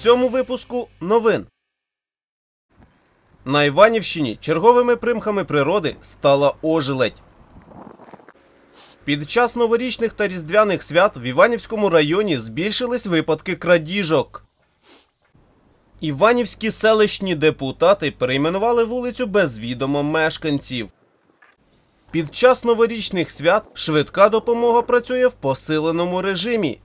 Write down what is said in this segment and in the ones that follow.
цьому випуску новин. На Іванівщині черговими примхами природи стала ожеледь. Під час новорічних та різдвяних свят в Іванівському районі збільшились випадки крадіжок. Іванівські селищні депутати перейменували вулицю без відома мешканців. Під час новорічних свят швидка допомога працює в посиленому режимі.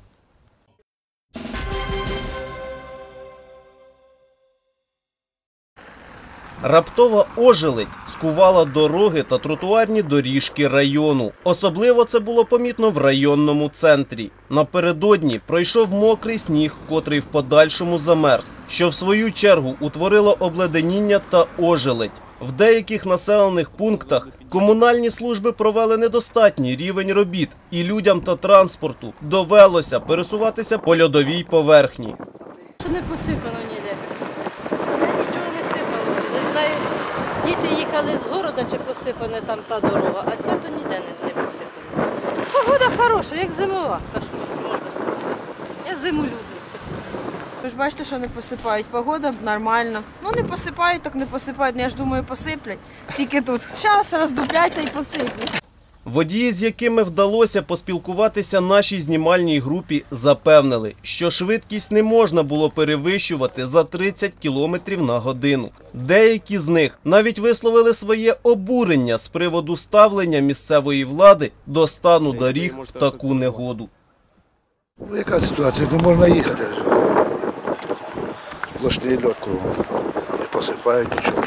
Раптова ожеледь скувала дороги та тротуарні доріжки району. Особливо це було помітно в районному центрі. Напередодні пройшов мокрий сніг, котрий в подальшому замерз, що в свою чергу утворило обледеніння та ожеледь. В деяких населених пунктах комунальні служби провели недостатній рівень робіт, і людям та транспорту довелося пересуватися по льодовій поверхні. Що не посипано ніде. Ніде нічого не сипалося. Не знаю, діти їхали з города чи посипана там та дорога, а ця то ніде не, не посипана. Погода хороша, як зимова. А що, можна сказати? Я зиму люблю. Ви ж бачите, що не посипають. Погода нормальна. Ну не посипають, так не посипають. Ну, Я ж думаю, посиплять. Тільки тут. Зараз роздупляться і посиплять. Водії, з якими вдалося поспілкуватися нашій знімальній групі, запевнили, що швидкість не можна було перевищувати за 30 км на годину. Деякі з них навіть висловили своє обурення з приводу ставлення місцевої влади до стану доріг в таку негоду. Ну, яка ситуація? Не можна їхати. Сплошний льот кругом. Не посипають нічого.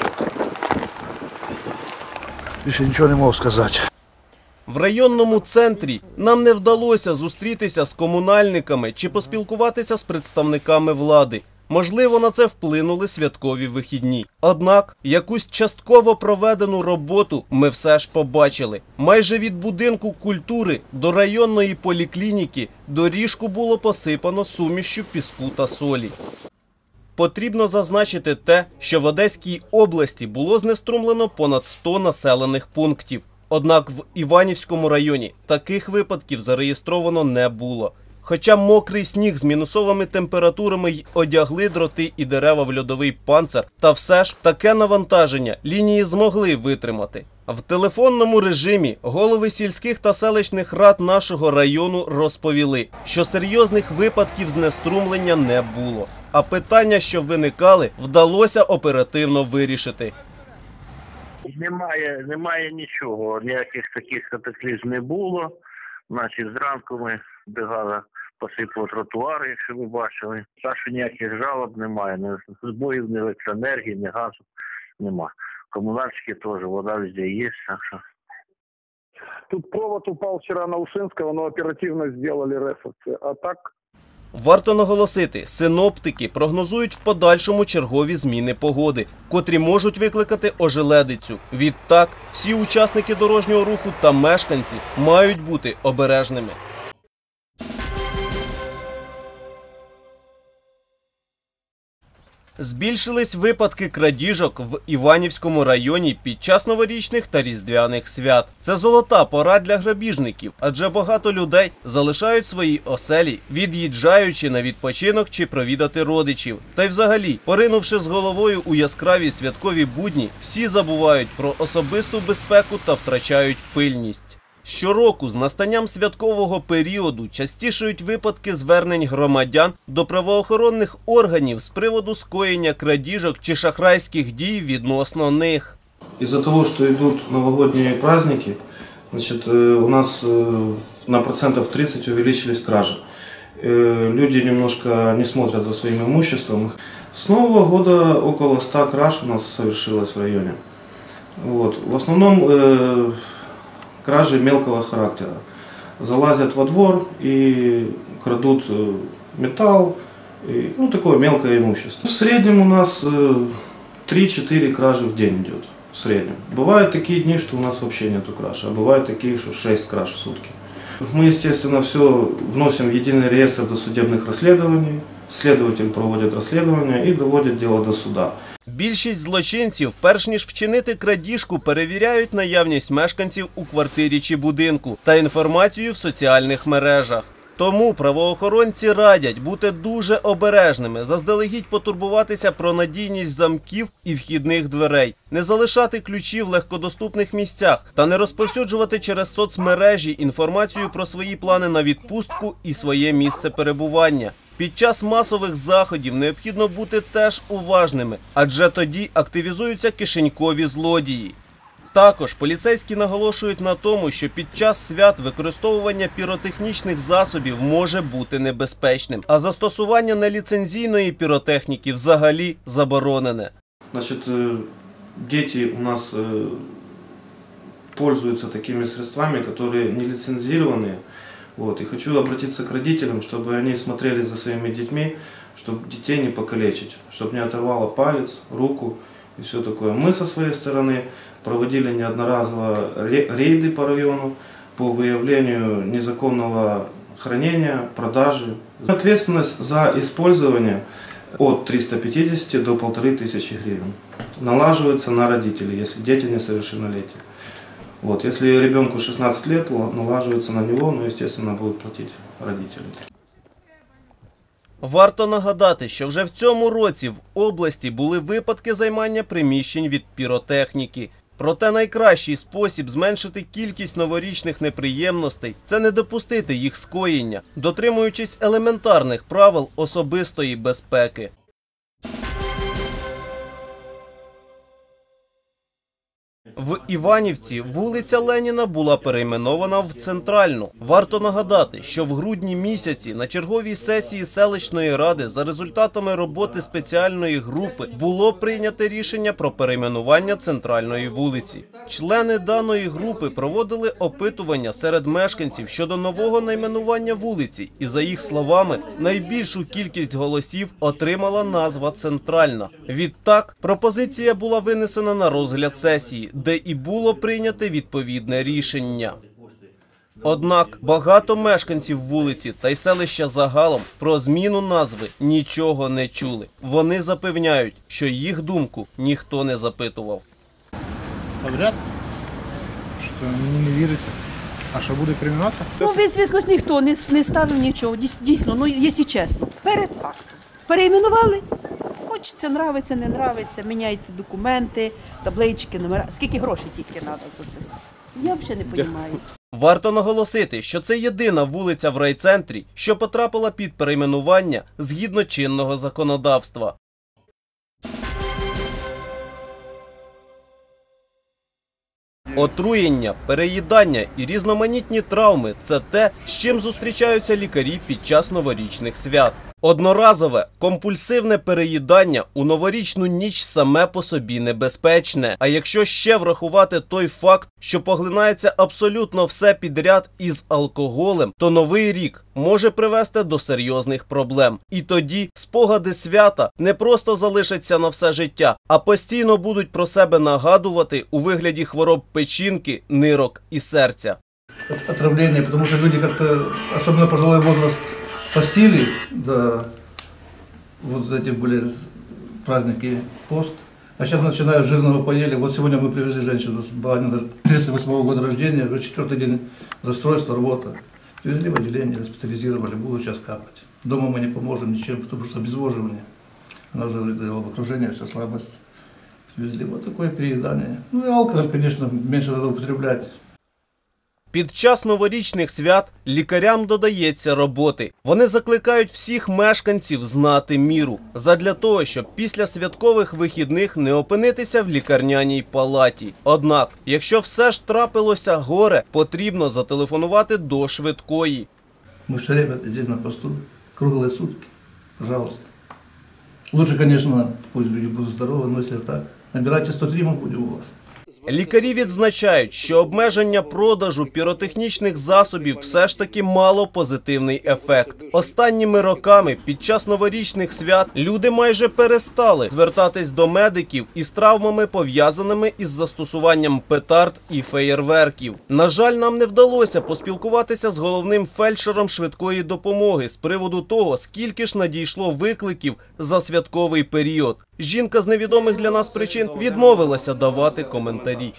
Більше нічого не можу сказати. В районному центрі нам не вдалося зустрітися з комунальниками чи поспілкуватися з представниками влади. Можливо, на це вплинули святкові вихідні. Однак якусь частково проведену роботу ми все ж побачили. Майже від будинку культури до районної поліклініки доріжку було посипано сумішчю піску та солі. Потрібно зазначити те, що в Одеській області було знеструмлено понад 100 населених пунктів. Однак в Іванівському районі таких випадків зареєстровано не було. Хоча мокрий сніг з мінусовими температурами й одягли дроти і дерева в льодовий панцир, та все ж таке навантаження лінії змогли витримати. В телефонному режимі голови сільських та селищних рад нашого району розповіли, що серйозних випадків знеструмлення не було. А питання, що виникали, вдалося оперативно вирішити. Немає, немає нічого, ніяких таких катаклізм не було. Значить, зранку ми бригада посипала тротуари, якщо ви бачили. Так що ніяких жалоб немає, ні збоїв, ні електроенергії, ні газу нема. Комунальщики теж, вода везде є, так що. Тут провод упал вчера на Ушинского, но оперативно сделали рефлексы. А так Варто наголосити, синоптики прогнозують в подальшому чергові зміни погоди, котрі можуть викликати ожеледицю. Відтак, всі учасники дорожнього руху та мешканці мають бути обережними. Збільшились випадки крадіжок в Іванівському районі під час новорічних та різдвяних свят. Це золота пора для грабіжників, адже багато людей залишають свої оселі, від'їжджаючи на відпочинок чи провідати родичів. Та й взагалі, поринувши з головою у яскраві святкові будні, всі забувають про особисту безпеку та втрачають пильність. Щороку з настанням святкового періоду частішають випадки звернень громадян до правоохоронних органів з приводу скоєння крадіжок чи шахрайських дій відносно них. Из-за того, что идут новогодние праздники, значит, э, у нас э, на процентов 30 увеличились кражи. Э, Люди немножко не смотрят за своим имуществом. С Нового года около 100 краж у нас совершилось в районе. Вот. В основном э, кражи мелкого характера. Залазят во двор и крадут э, металл, и, ну такое мелкое имущество. В среднем у нас э, 3-4 кражи в день идет. В среднем. Бывают такие дни, что у нас вообще нету краж, а бывают такие, что 6 краж в сутки. Мы, естественно, все вносим в единый реестр досудебных расследований. Следователь проводит расследование и доводит дело до суда. Більшість злочинців, перш ніж вчинити крадіжку, перевіряють наявність мешканців у квартирі чи будинку та інформацію в соціальних мережах. Тому правоохоронці радять бути дуже обережними, заздалегідь потурбуватися про надійність замків і вхідних дверей, не залишати ключі в легкодоступних місцях та не розповсюджувати через соцмережі інформацію про свої плани на відпустку і своє місце перебування. Під час масових заходів необхідно бути теж уважними, адже тоді активізуються кишенькові злодії. Також поліцейські наголошують на тому, що під час свят використовування піротехнічних засобів може бути небезпечним, а застосування неліцензійної піротехніки взагалі заборонене. Значит, э, дети у нас э, пользуются такими средствами, которые не лицензированные. Вот. И хочу обратиться к родителям, чтобы они смотрели за своими детьми, чтобы детей не покалечить, чтобы не оторвало палец, руку и все такое. Мы со своей стороны проводили неодноразово ре- рейды по району по выявлению незаконного хранения, продажи. Ответственность за использование от 350 до 1500 гривен налаживается на родителей, если дети несовершеннолетние. Вот, если ребенку 16 лет, ла- налаживается на него, но, естественно, будут платить родители. Варто нагадати, що вже в цьому році в області були випадки займання приміщень від піротехніки. Проте найкращий спосіб зменшити кількість новорічних неприємностей це не допустити їх скоєння, дотримуючись елементарних правил особистої безпеки. В Іванівці вулиця Леніна була перейменована в центральну. Варто нагадати, що в грудні місяці на черговій сесії селищної ради за результатами роботи спеціальної групи було прийнято рішення про перейменування центральної вулиці. Члени даної групи проводили опитування серед мешканців щодо нового найменування вулиці, і за їх словами, найбільшу кількість голосів отримала назва центральна. Відтак, пропозиція була винесена на розгляд сесії, де і було прийняте відповідне рішення. Однак багато мешканців вулиці та й селища загалом про зміну назви нічого не чули. Вони запевняють, що їх думку ніхто не запитував. Говорят, що мені не віриться. А що буде примінатися? Ну, ви, звісно ніхто не, не ставив нічого. Дійс- Дійсно, ну, якщо чесно, перед фактом. Переіменували, хочеться, нравиться, не нравиться, міняйте документи, таблички, номера. Скільки грошей тільки треба за це все? Я взагалі не розумію. Варто наголосити, що це єдина вулиця в райцентрі, що потрапила під перейменування згідно чинного законодавства. Отруєння, переїдання і різноманітні травми це те, з чим зустрічаються лікарі під час новорічних свят. Одноразове компульсивне переїдання у новорічну ніч саме по собі небезпечне. А якщо ще врахувати той факт, що поглинається абсолютно все підряд із алкоголем, то новий рік може привести до серйозних проблем. І тоді спогади свята не просто залишаться на все життя, а постійно будуть про себе нагадувати у вигляді хвороб печінки, нирок і серця. от- отравление, потому что люди как-то, особенно пожилой возраст, постили, да, вот эти были праздники, пост, а сейчас начинают жирного поели. Вот сегодня мы привезли женщину, была она 38 года рождения, уже четвертый день расстройства, рвота. Привезли в отделение, госпитализировали, будут сейчас капать. Дома мы не поможем ничем, потому что обезвоживание. Она уже говорит, головокружение, все слабость. Привезли вот такое переедание. Ну и алкоголь, конечно, меньше надо употреблять. Під час новорічних свят лікарям додається роботи. Вони закликають всіх мешканців знати міру задля того, щоб після святкових вихідних не опинитися в лікарняній палаті. Однак, якщо все ж трапилося горе, потрібно зателефонувати до швидкої. Мы все время здесь на посту, круглые сутки. Пожалуйста. Лучше, конечно, пусть люди будут здоровы, но если так, набирайте 103, мы будем у вас. Лікарі відзначають, що обмеження продажу піротехнічних засобів все ж таки мало позитивний ефект. Останніми роками під час новорічних свят люди майже перестали звертатись до медиків із травмами, пов'язаними із застосуванням петард і феєрверків. На жаль, нам не вдалося поспілкуватися з головним фельдшером швидкої допомоги з приводу того, скільки ж надійшло викликів за святковий період. Жінка з невідомих для нас причин відмовилася давати коментарі.